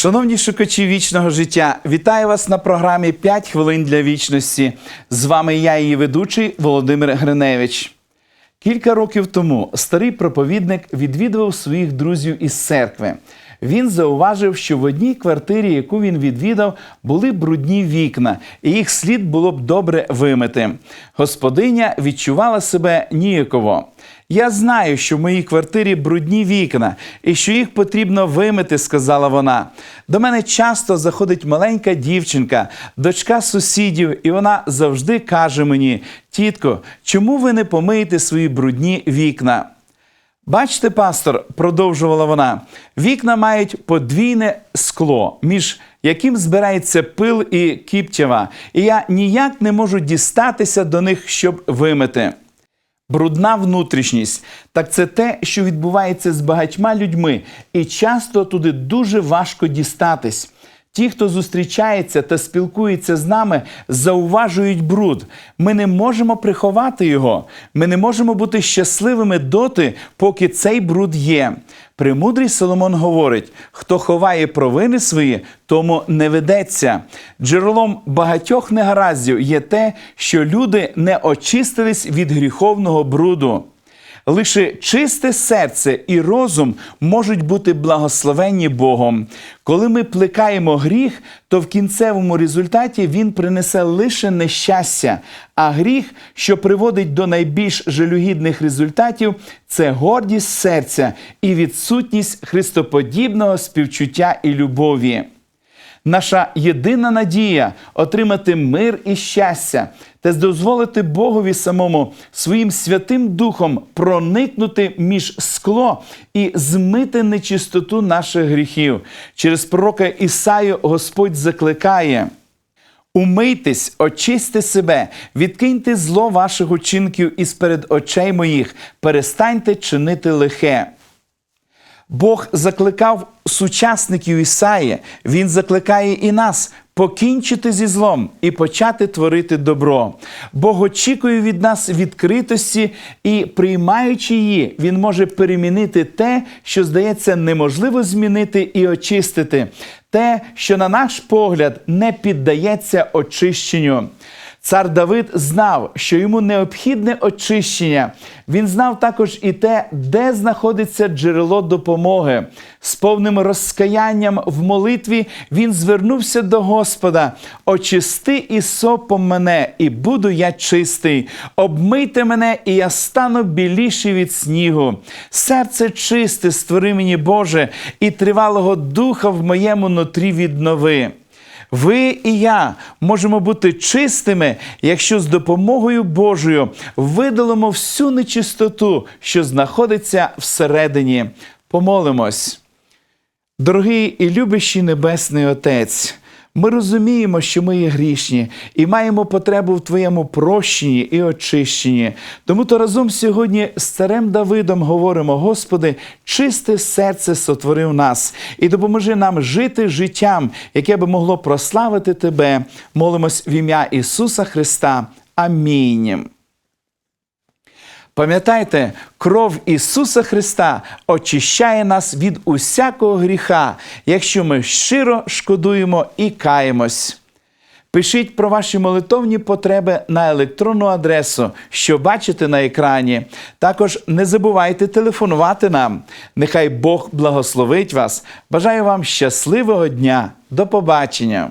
Шановні шукачі вічного життя, вітаю вас на програмі «5 хвилин для вічності. З вами я, її ведучий Володимир Гриневич. Кілька років тому старий проповідник відвідував своїх друзів із церкви. Він зауважив, що в одній квартирі, яку він відвідав, були брудні вікна, і їх слід було б добре вимити. Господиня відчувала себе ніяково. Я знаю, що в моїй квартирі брудні вікна і що їх потрібно вимити, сказала вона. До мене часто заходить маленька дівчинка, дочка сусідів, і вона завжди каже мені: тітко, чому ви не помиєте свої брудні вікна? Бачите, пастор, продовжувала вона, вікна мають подвійне скло, між яким збирається пил і кіптєва, і я ніяк не можу дістатися до них, щоб вимити. Брудна внутрішність так це те, що відбувається з багатьма людьми, і часто туди дуже важко дістатись. Ті, хто зустрічається та спілкується з нами, зауважують бруд. Ми не можемо приховати його. Ми не можемо бути щасливими доти, поки цей бруд є. Премудрий Соломон говорить: хто ховає провини свої, тому не ведеться. Джерелом багатьох негараздів є те, що люди не очистились від гріховного бруду. Лише чисте серце і розум можуть бути благословенні Богом. Коли ми плекаємо гріх, то в кінцевому результаті він принесе лише нещастя. А гріх, що приводить до найбільш жалюгідних результатів, це гордість серця і відсутність христоподібного співчуття і любові. Наша єдина надія отримати мир і щастя та дозволити Богові самому своїм святим духом проникнути між скло і змити нечистоту наших гріхів. Через пророка Ісаю Господь закликає. Умийтесь, очисьте себе, відкиньте зло ваших учинків із перед очей моїх, перестаньте чинити лихе. Бог закликав сучасників Ісаї, Він закликає і нас покінчити зі злом і почати творити добро. Бог очікує від нас відкритості і, приймаючи її, Він може перемінити те, що здається неможливо змінити і очистити, те, що, на наш погляд, не піддається очищенню. Цар Давид знав, що йому необхідне очищення. Він знав також і те, де знаходиться джерело допомоги. З повним розкаянням в молитві він звернувся до Господа: очисти і сопом мене, і буду я чистий. Обмийте мене, і я стану біліший від снігу. Серце чисте, створи мені, Боже, і тривалого духа в моєму нутрі віднови. Ви і я можемо бути чистими, якщо з допомогою Божою видалимо всю нечистоту, що знаходиться всередині. Помолимось. Дорогий і любящий Небесний Отець. Ми розуміємо, що ми є грішні і маємо потребу в Твоєму прощенні і очищенні. Тому то разом сьогодні з царем Давидом говоримо: Господи, чисте серце сотворив нас і допоможи нам жити життям, яке би могло прославити Тебе. Молимось в ім'я Ісуса Христа. Амінь. Пам'ятайте, кров Ісуса Христа очищає нас від усякого гріха, якщо ми щиро шкодуємо і каємось. Пишіть про ваші молитовні потреби на електронну адресу, що бачите на екрані. Також не забувайте телефонувати нам. Нехай Бог благословить вас. Бажаю вам щасливого дня. До побачення!